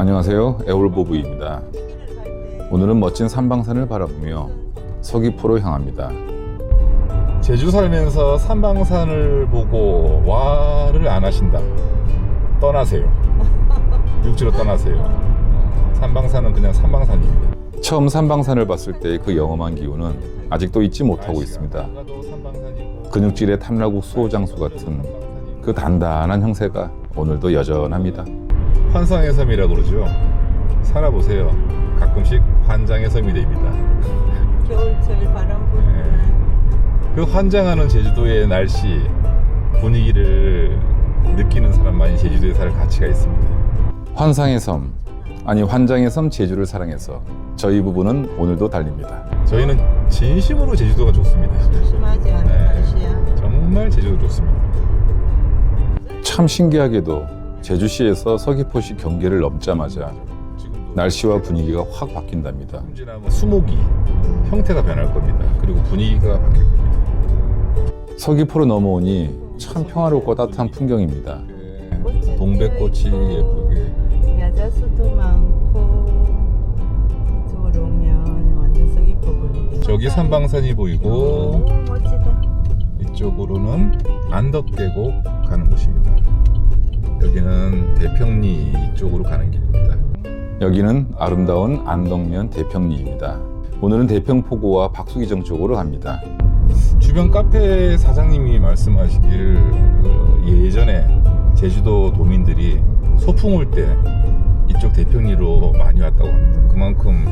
안녕하세요. 애월보부입니다. 오늘은 멋진 삼방산을 바라보며 서귀포로 향합니다. 제주 살면서 삼방산을 보고 와를 안 하신다. 떠나세요. 육지로 떠나세요. 삼방산은 그냥 삼방산입니다. 처음 삼방산을 봤을 때그 영험한 기운은 아직도 잊지 못하고 있습니다. 근육질의 탐라국 수호장수 같은 그 단단한 형세가 오늘도 여전합니다. 환상의 섬이라고 그러죠. 살아보세요. 가끔씩 환장의 섬이 됩니다. 겨울철 바람 부는 그 환장하는 제주도의 날씨, 분위기를 느끼는 사람만이 제주도에 살 가치가 있습니다. 환상의 섬, 아니 환장의 섬 제주를 사랑해서 저희 부부는 오늘도 달립니다. 저희는 진심으로 제주도가 좋습니다. 심하지 않은 네. 날씨야. 정말 제주도 좋습니다. 참 신기하게도 제주시에서 서귀포시 경계를 넘자마자 날씨와 분위기가 확 바뀐답니다. 수목이 형태가 변할 겁니다. 그리고 분위기가 바뀔 겁니다. 서귀포로 넘어오니 참 평화롭고 따뜻한 풍경입니다. 동백꽃이 예쁘게 야자수도 많고 이쪽으로 오면 완전 서귀포 분위기. 저기 산방산이 보이고 오 멋지다. 이쪽으로는 안덕계곡 가는 곳입니다. 여기는 대평리 쪽으로 가는 길입니다. 여기는 아름다운 안덕면 대평리입니다. 오늘은 대평포구와 박수기정 쪽으로 갑니다. 주변 카페 사장님이 말씀하시길 그 예전에 제주도 도민들이 소풍 올 때 이쪽 대평리로 많이 왔다고 합니다. 그만큼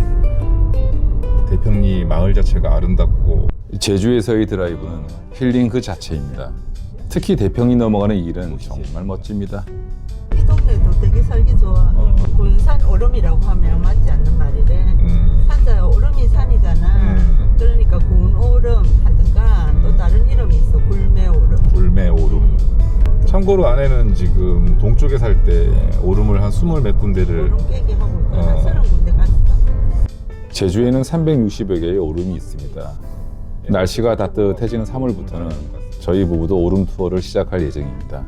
대평리 마을 자체가 아름답고 제주에서의 드라이브는 힐링 그 자체입니다. 특히 대평리 넘어가는 이 길은 정말 멋집니다. 이 동네도 되게 살기 좋아. 어. 군산 오름이라고 하면 맞지 않는 말이래. 음, 산자 오름이 산이잖아. 음. 그러니까 군 오름 하든가 또 음. 다른 이름이 있어. 굴매 오름. 불매 오름. 참고로 아내는 지금 동쪽에 살 때 오름을 한 스물 몇 군데를 오름 깨기 하고 있고 어. 한 서른 군데 갔어. 제주에는 360여 개의 오름이 있습니다. 날씨가 따뜻해지는 3월부터는 저희 부부도 오름 투어를 시작할 예정입니다.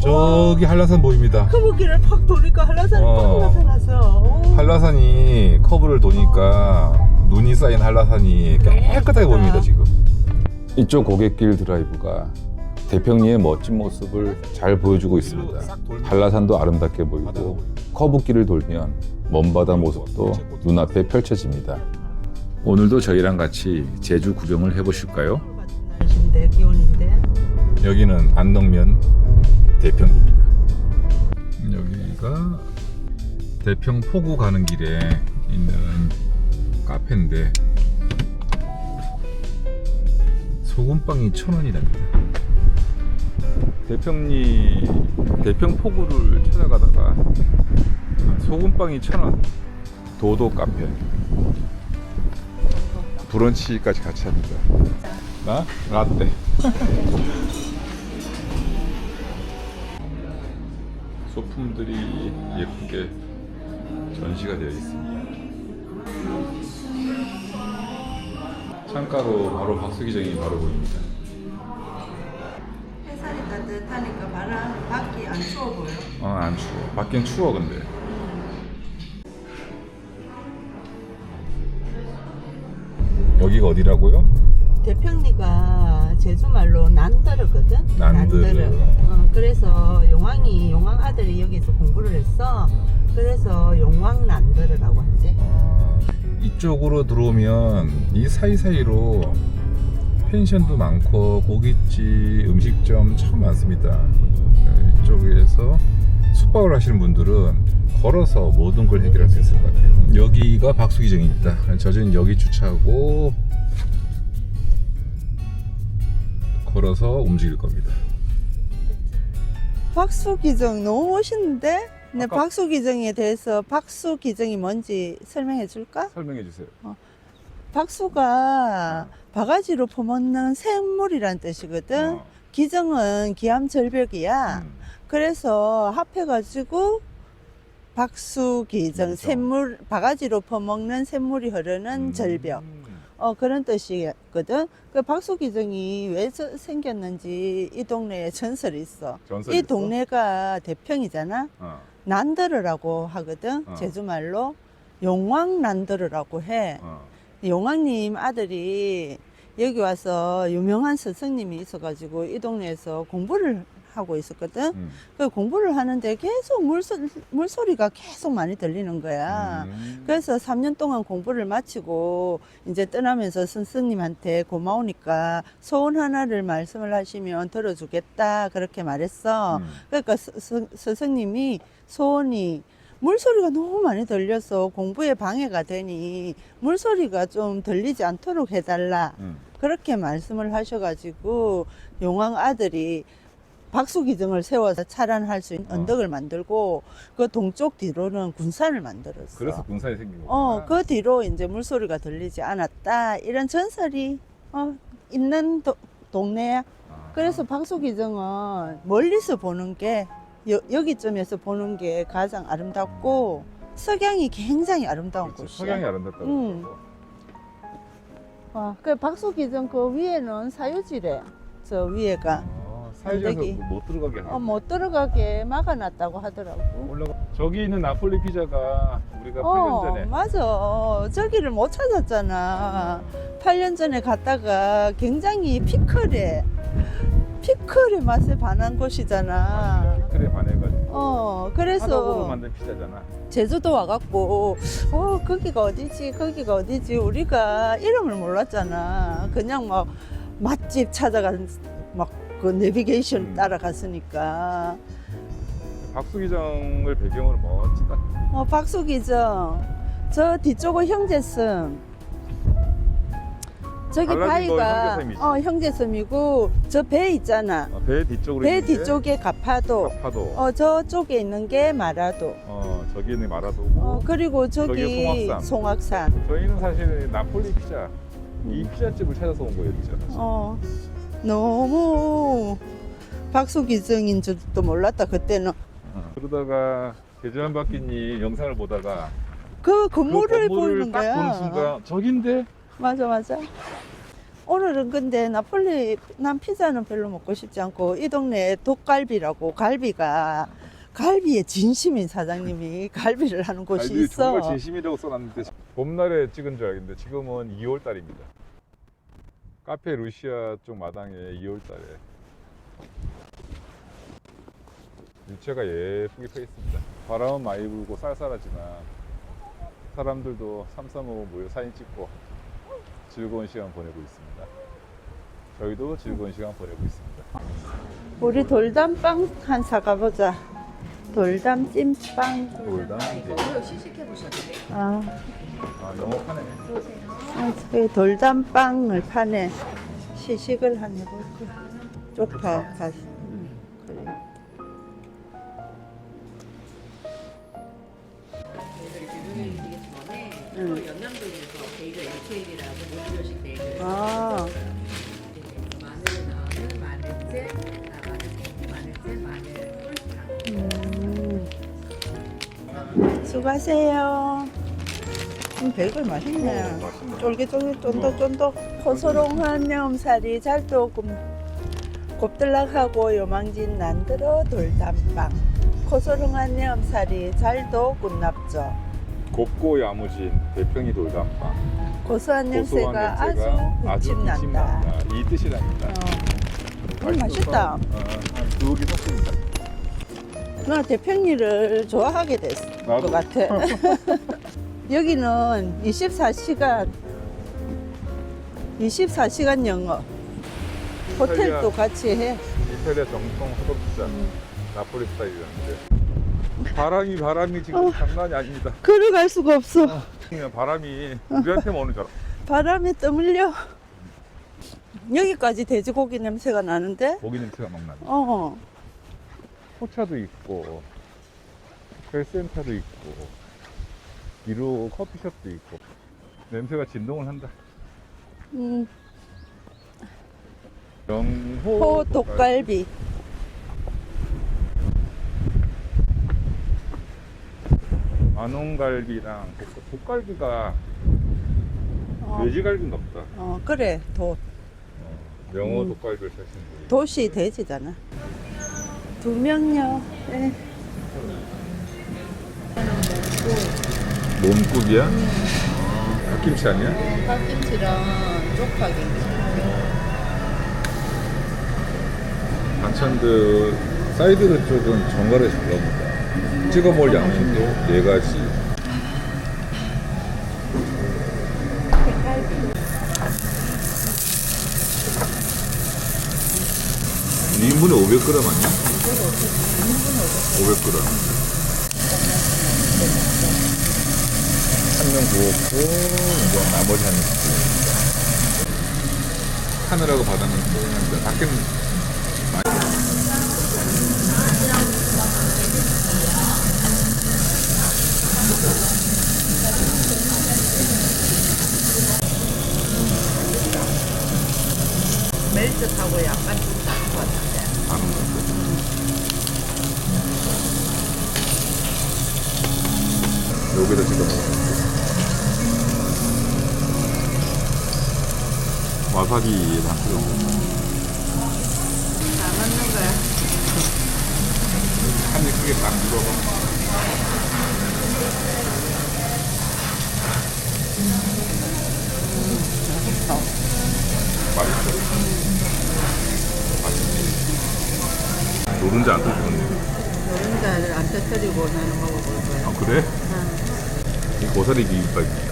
저기 한라산 보입니다. 커브길을 팍 도니까 한라산이 어. 팍 나타났어. 오. 한라산이 커브를 도니까 눈이 쌓인 한라산이 깨끗하게 보입니다 지금. 이쪽 고갯길 드라이브가 대평리의 멋진 모습을 잘 보여주고 있습니다. 한라산도 아름답게 보이고 커브길을 돌면 먼바다 모습도 눈앞에 펼쳐집니다. 오늘도 저희랑 같이 제주 구경을 해보실까요? 날씨인데 기온인데 여기는 안덕면 대평입니다. 여기가 대평 포구 가는 길에 있는 카페인데 소금빵이 천 원이랍니다. 대평리 대평 포구를 찾아가다가 소금빵이 천 원. 도도 카페. 브런치까지 같이 합니다. 나 라떼. 소품들이 예쁘게 전시가 되어 있습니다. 창가로 바로 박수기정이 바로 보입니다. 햇살이 따뜻하니까 바람 밖이 안 추워 보여. 어, 안 추워. 밖엔 추워 근데. 여기가 어디라고요? 대평리가 제주말로 난더르거든. 난더르. 어, 그래서 용왕이 용왕 아들이 여기서 공부를 했어. 그래서 용왕 난더르라고 하지. 이쪽으로 들어오면 이 사이사이로 펜션도 많고 고깃집, 음식점 참 많습니다. 이쪽에서 숙박을 하시는 분들은 걸어서 모든 걸 해결할 수 있을 것 같아요. 여기가 박수기정입니다. 저는 여기 주차하고 걸어서 움직일 겁니다. 박수 기정 너무 멋있는데? 네, 아까- 박수 기정에 대해서 박수 기정이 뭔지 설명해 줄까? 설명해 주세요. 박수가 바가지로 퍼먹는 샘물이란 뜻이거든. 어. 기정은 기암 절벽이야. 음. 그래서 합해가지고 박수 기정 그렇죠. 샘물 바가지로 퍼먹는 샘물이 흐르는 음. 절벽. 어 그런 뜻이거든. 그 박수기정이 왜 저- 생겼는지 이 동네에 전설이 있어. 전설이 이 있어? 동네가 대평이잖아. 어. 난더르라고 하거든. 어. 제주말로 용왕 난더르라고 해. 어. 용왕님 아들이 여기 와서 유명한 스승님이 있어가지고 이 동네에서 공부를 하고 있었거든. 음. 그 공부를 하는데 계속 물소, 물소리가 계속 많이 들리는 거야. 음. 그래서 3년 동안 공부를 마치고 이제 떠나면서 스승님한테 고마우니까 소원 하나를 말씀을 하시면 들어주겠다 그렇게 말했어. 음. 그러니까 스, 스, 스승님이 소원이 물소리가 너무 많이 들려서 공부에 방해가 되니 물소리가 좀 들리지 않도록 해달라. 음. 그렇게 말씀을 하셔가지고 용왕 아들이 박수 기둥을 세워서 차란할 수 있는 어. 언덕을 만들고 그 동쪽 뒤로는 군산을 만들었어. 그래서 군산이 생긴 거구나. 어, 그 뒤로 이제 물소리가 들리지 않았다. 이런 전설이 어, 있는 도- 동네야. 아. 그래서 박수 기둥은 멀리서 보는 게 여, 여기쯤에서 보는 게 가장 아름답고 석양이 굉장히 아름다운 그렇죠. 곳이야. 석양이 아름답다고. 음. 와, 그 박수 기둥 그 위에는 사유지래. 저 위에가 어, 사회자에서 언덕이. 못 들어가게. 어, 못 들어가게 막아놨다고 하더라고. 올라가. 저기 있는 나폴리 피자가 우리가 8년 어, 전에 맞아. 저기를 못 찾았잖아. 8년 전에 갔다가 굉장히 피클에, 피클의 맛에 반한 곳이잖아. 피클에 반해가지고 어, 화덕으로 그래서 만든 피자잖아. 제주도 와갖고, 어, 거기가 어디지, 거기가 어디지. 우리가 이름을 몰랐잖아. 그냥 막 맛집 찾아간, 막 그 내비게이션 음. 따라갔으니까. 박수기정을 배경으로 멋지다. 어, 박수기정. 저 뒤쪽은 형제섬. 저기 갈라진 거 바위가 형제섬이지. 어, 형제섬이고 저 배 있잖아. 어, 배 뒤쪽으로 배 있는 게 뒤쪽에 가파도. 파도. 어. 어, 저쪽에 있는 게 마라도. 저기 있는 마라도고. 어, 그리고 저기 저기 송악산. 송악산. 저희는 사실 나폴리 피자 이 피자집을 찾아서 온 거였죠. 사실. 어, 너무 박수기정인 줄도 몰랐다, 그때는. 어. 그러다가 계절 바뀌니 영상을 보다가 그 건물을 그 보이는 딱 거야. 보는 순간 저긴데 맞아 맞아 오늘은 근데 나폴리 난 피자는 별로 먹고 싶지 않고 이 동네에 독갈비라고 갈비가 갈비의 진심인 사장님이 갈비를 하는 곳이 갈비 있어 정말 진심이라고 써놨는데 봄날에 찍은 줄 알겠는데 지금은 2월 달입니다. 카페 루시아 쪽 마당에 2월 달에 유채가 예쁘게 펴 있습니다. 바람은 많이 불고 쌀쌀하지만 사람들도 삼삼오오 모여 사진 찍고 즐거운 시간 보내고 있습니다. 저희도 즐거운 시간 보내고 있습니다. 우리 돌담빵 한 사가보자 돌담 찐빵. 돌담? 아, 아 영업하네. 아 저기 돌담빵을 파네. 시식을 한 해볼게. 쪽파 가. 음, 그래. 응. 연남동에서 베이글 LK이라고 모듈식 베이글 아 수고하세요. 음, 베이글 맛있네. 어, 맛있네. 쫄깃쫄깃 쫀득쫀득 코소롱한 념살이 잘도금 곱들락하고 요망진 난들어 돌담빵 코소롱한 념살이 잘도 꿈납죠 곱고 야무진 대평이 돌담빵. 고소한 고소한 냄새가 아주 냄새가 아주 군침 난다 군침난다. 이 뜻이랍니다. 어. 음, 맛있다 어, 한 두개 샀습니다. 나 대평리를 좋아하게 됐어 나도. 것 같아 여기는 24시간 24시간 영업 호텔도 같이 해 이탈리아 정통 허벅지자 음. 나폴리 스타일이라는데 바람이 바람이 지금 어. 장난이 아닙니다. 걸어갈 수가 없어 그냥 바람이 우리한테만 오는 줄 알아. 바람에 떠밀려 여기까지 돼지고기 냄새가 나는데 고기 냄새가 막 나네. 어 포차도 있고 헬센터도 있고 뒤로 커피숍도 있고 냄새가 진동을 한다. 음, 영호 호 독갈비 만원갈비랑 복- 복갈비가 어, 돼지갈비인가 보다. 어 그래 도, 어, 명호 음. 독갈비를 사시는 분이. 도시 돼지잖아 두 명요 네. 몸국이야? 어, 갓김치 아니야? 갓김치랑 쪽파김치. 반찬들 사이드 쪽은 정갈을 잘 나옵니다. 찍어 먹을 양념도 네 가지. 이 2인분에 500g 아니야? 500g. 한명 구웠고 이제 나머지 한 명. 하느라고 받았는데 밖에는 멜트하고 약간 좀 다른 것 같은데. 다른 건데. 여기다 찍어. 와사비랑 찍어 먹어요. 다 맞는 거야. 한입 크게 딱 물어봐. 맛있어. 맛있지. 노른자 안 터지겠네. 노른자를 안 터뜨리고 나는 먹어볼 거야. 아, 그래? 이 고사리 비빔밥이야.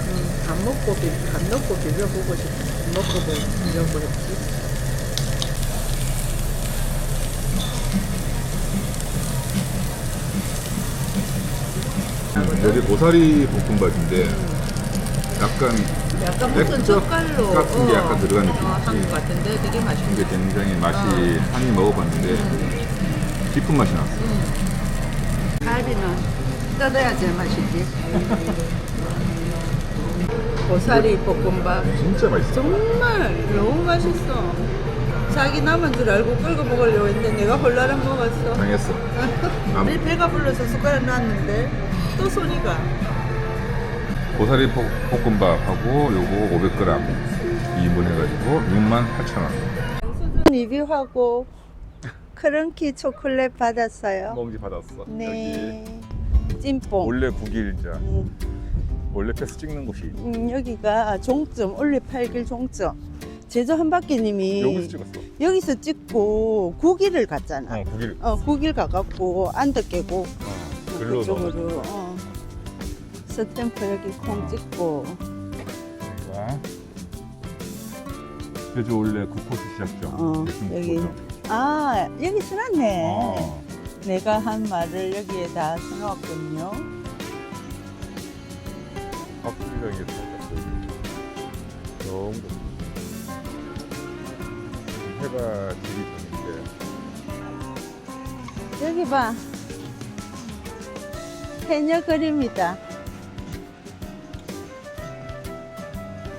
안 먹고 비, 안 넣고 비벼보고 싶어. 안 먹고 비벼보겠지. 여기 고사리 볶음밥인데 약간 약간 무슨 액젓 젓갈로 같은 게 약간 들어간 느낌이지. 한것 같은데 되게. 이게 굉장히 맛이 한 입 먹어봤는데 깊은 맛이 났어. 갈비는 뜯어야 제일 맛있지. 고사리 볶음밥 진짜 맛있어. 정말 너무 맛있어. 자기 남은 줄 알고 끌고 먹으려고 했는데 내가 홀라랑 먹었어. 당했어. 남- 우리 배가 불러서 숟가락 놨는데 또 손이 가. 고사리 볶- 볶음밥하고 요거 500g 2인분 해가지고 68,000원. 리뷰하고 크런키 초콜릿 받았어요. 멍지 받았어. 네. 찐뽕. 원래 국일자 음, 원래 패스 찍는 곳이 음, 여기가 종점 올리 팔길 종점. 제주 한바퀴님이 여기서 찍었어. 여기서 찍고 구기를 갔잖아. 어 국일. 어, 구길 가갖고 안드 깨고 어, 글로 넣어. 그쪽으로 어. 스탬프 여기 콩 찍고 자. 제주 원래 국코스 시작점. 어, 대충 여기. 아 여기 써놨네. 어. 내가 한 말을 여기에 다 써놨군요. 박수리가 이게 살짝 보이네. 너무. 해가 지기 전인데 여기 봐. 해녀 그림이다.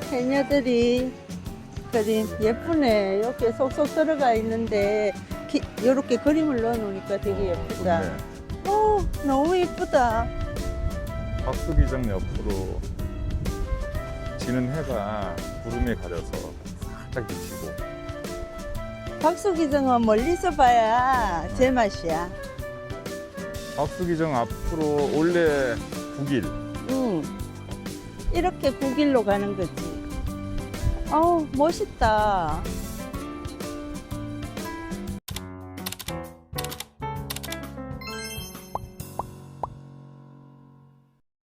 해녀들이 그림 예쁘네. 이렇게 속속 들어가 있는데 기, 이렇게 그림을 넣어놓으니까 되게 예쁘다. 좋네. 어, 너무 예쁘다. 박수기장 옆으로 지는 해가 구름에 가려서 살짝 비치고 박수기정은 멀리서 봐야 제맛이야. 박수기장 앞으로 원래 북일 응. 이렇게 국일로 가는 거지. 어우, 멋있다.